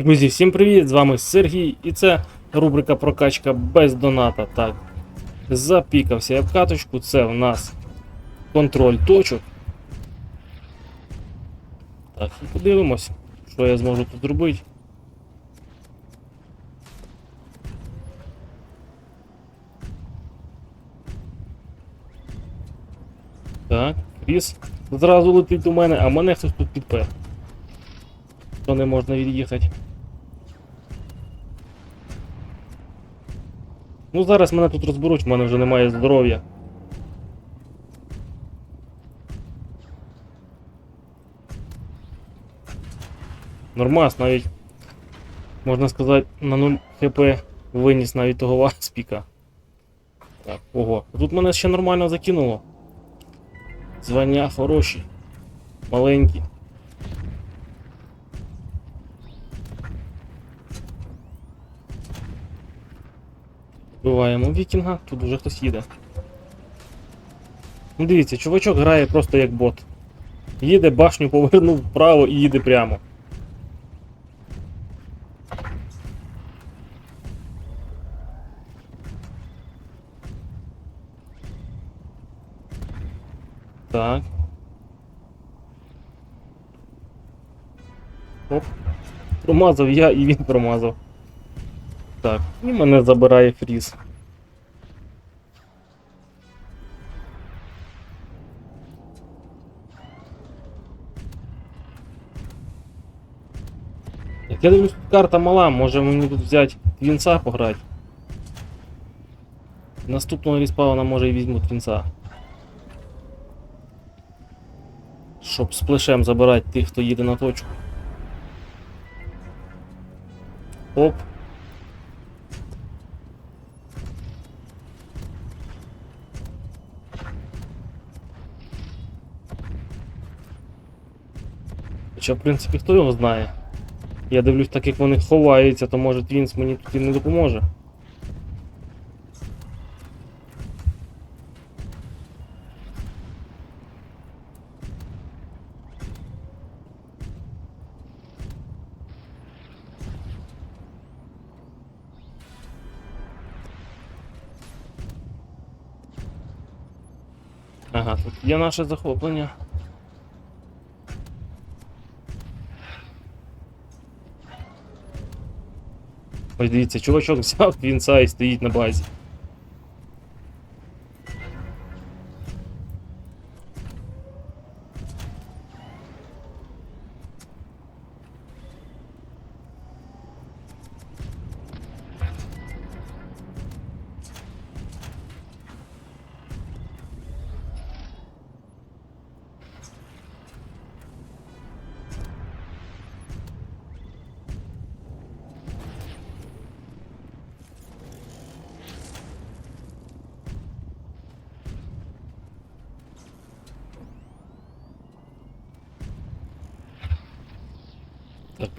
Друзі, всім привіт! З вами Сергій, і це рубрика прокачка без доната. Так. Запікався я в каточку, це в нас контроль точок. Так, і подивимось, що я зможу тут зробити. Так, Кріс зразу летить у мене, а мене хтось тут підпер. То не можна від'їхати. Ну зараз мене тут розберуть, в мене вже немає здоров'я. Нормас навіть, можна сказати, на 0 хп виніс навіть того васпіка. Так, ого. Тут мене ще нормально закинуло. Звання хороші. Маленькі. Вбиваємо вікінга, тут уже хтось їде. Ну дивіться, чувачок грає просто як бот. Їде, башню повернув вправо і їде прямо. Так. Оп. Промазав я і він промазав. Так, і мене забирає фріз. Так, я дивлюсь, карта мала, може мені тут взяти твінца пограти. Наступного респауна може і візьму твінца. Щоб з плешем забирати тих, хто їде на точку. Оп. Хоча, в принципі, хто його знає. Я дивлюсь, так як вони ховаються, то може Твінс мені тут і не допоможе. Ага, тут є наше захоплення. Ось дивіться, чувачок взяв твінца і стоїть на базі.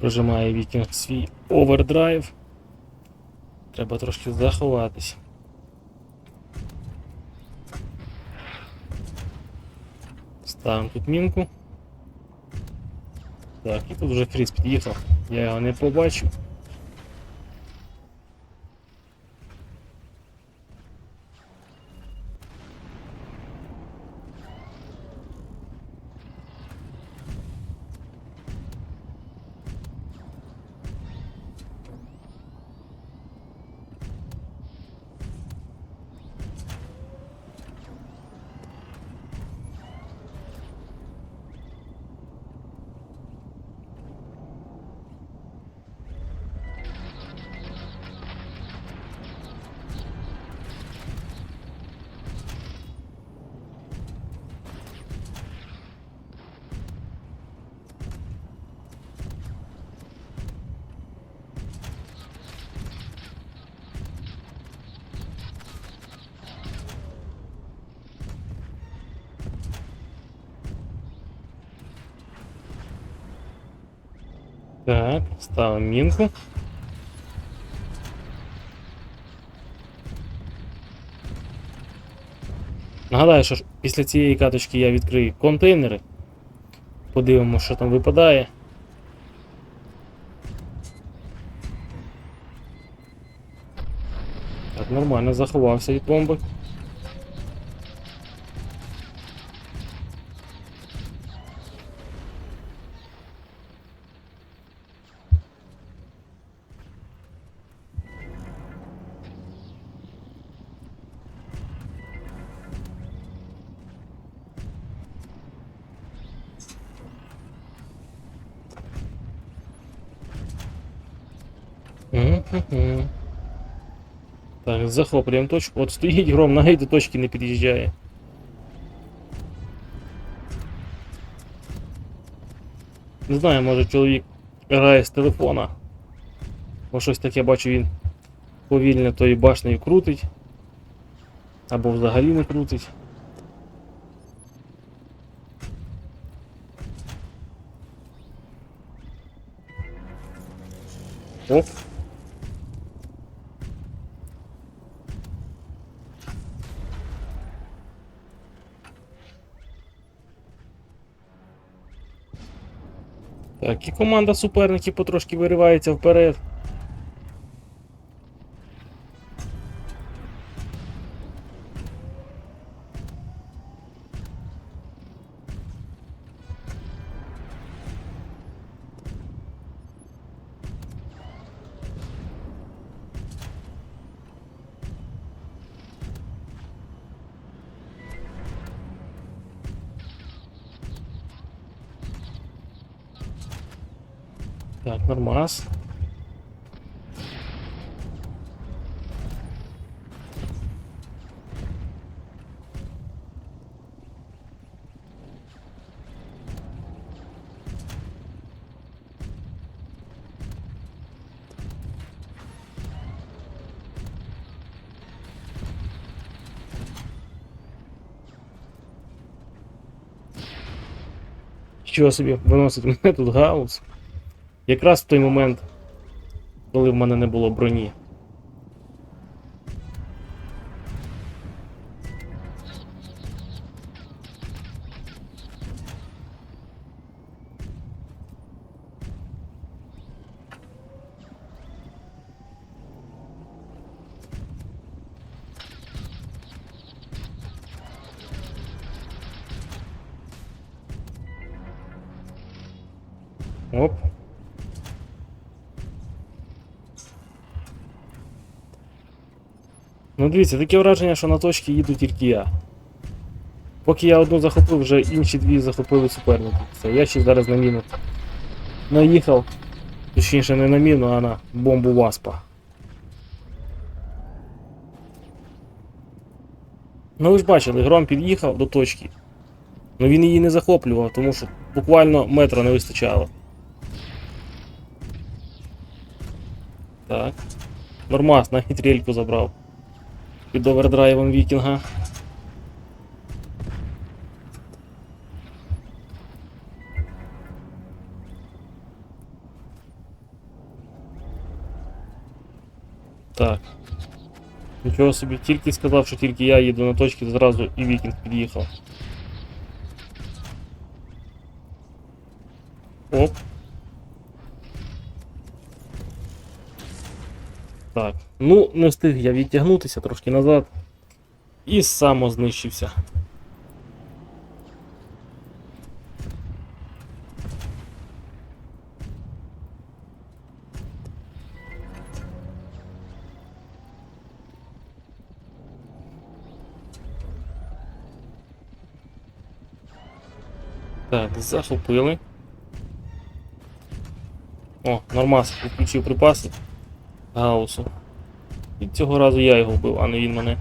Прожимає вікінг свій овердрайв. Треба трошки заховатись. Ставимо тут мінку. Так, і тут вже Фріз під'їхав. Я його не побачив. Так, ставимо мінку. Нагадаю, що після цієї каточки я відкрию контейнери. Подивимося, що там випадає. Так, нормально заховався від бомби. Так, захоплюємо точку. От стоїть гром, навіть до точки не під'їжджає. Не знаю, може чоловік грає з телефона. Бо щось таке бачу він повільно тою башнею крутить. Або взагалі не крутить. Оп. Так, і команда суперників потрошки виривається вперед. Так, нормас. Що собі виносить мене тут гаус? Якраз в той момент, коли в мене не було броні. Оп. Ну дивіться, таке враження, що на точки їду тільки я. Поки я одну захопив, вже інші дві захопили суперники. Все, я ще зараз на міну наїхав. Точніше не на міну, а на бомбу Васпа. Ну ви ж бачили, гром під'їхав до точки. Ну він її не захоплював, тому що буквально метра не вистачало. Так. Нормас, навіть рельку забрав. Під овердрайвом вікінга. Так. Нічого собі, тільки сказав, що тільки я їду на точки, зразу і вікінг під'їхав. Оп. Так. Ну, не встиг я відтягнутися трошки назад. І самознищився. Так, захопили. О, нормас, включив припаси. Гаусу. І цього разу я його вбив, а не він мене.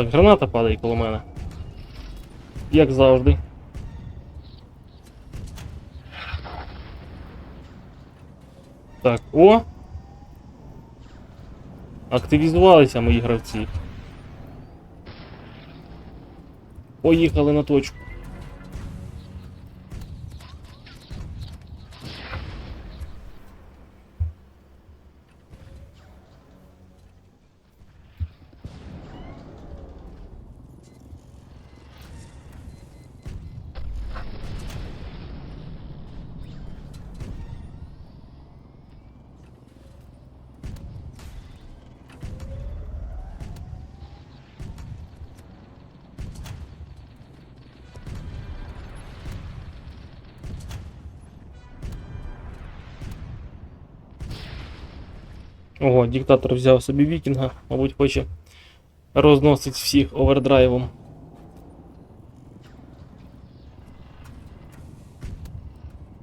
Так, граната падає коло мене. Як завжди. Так, о! Активізувалися мої гравці. Поїхали на точку. Ого, диктатор взяв собі вікінга, мабуть, хоче розносить всіх овердрайвом.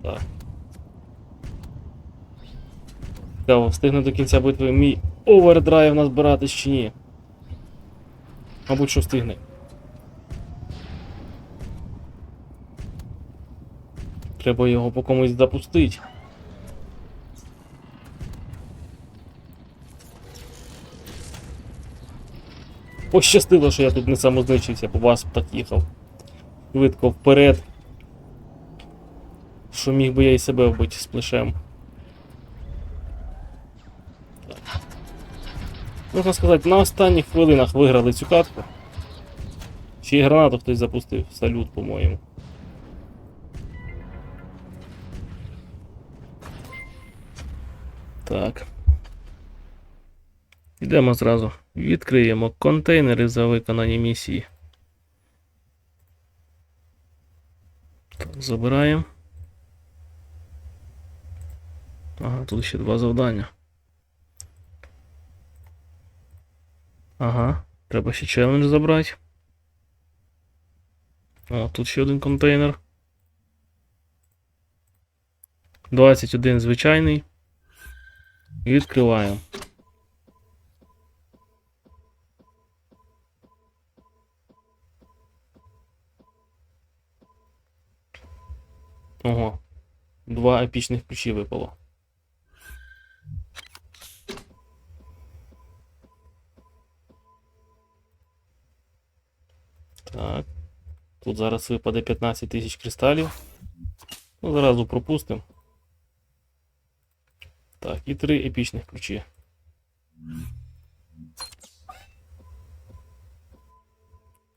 Так. Цікаво, встигне до кінця битви мій овердрайв назбиратись чи ні. Мабуть, що встигне. Треба його по комусь запустити. Пощастило, що я тут не самознищився, бо вас так їхав. Швидко вперед. Що міг би я і себе вбити з плешем. Можна сказати, на останніх хвилинах виграли цю катку. Ще й гранату хтось запустив. Салют, по-моєму. Так. Йдемо зразу. Відкриємо контейнери за виконані місії. Так, забираємо. Ага, тут ще два завдання. Ага, треба ще челендж забрати. О, тут ще один контейнер. 21 звичайний. Відкриваємо. Ого. Два епічних ключі випало. Так. Тут зараз випаде 15 тисяч кристалів. Ну, зразу пропустимо. Так, і три епічних ключі.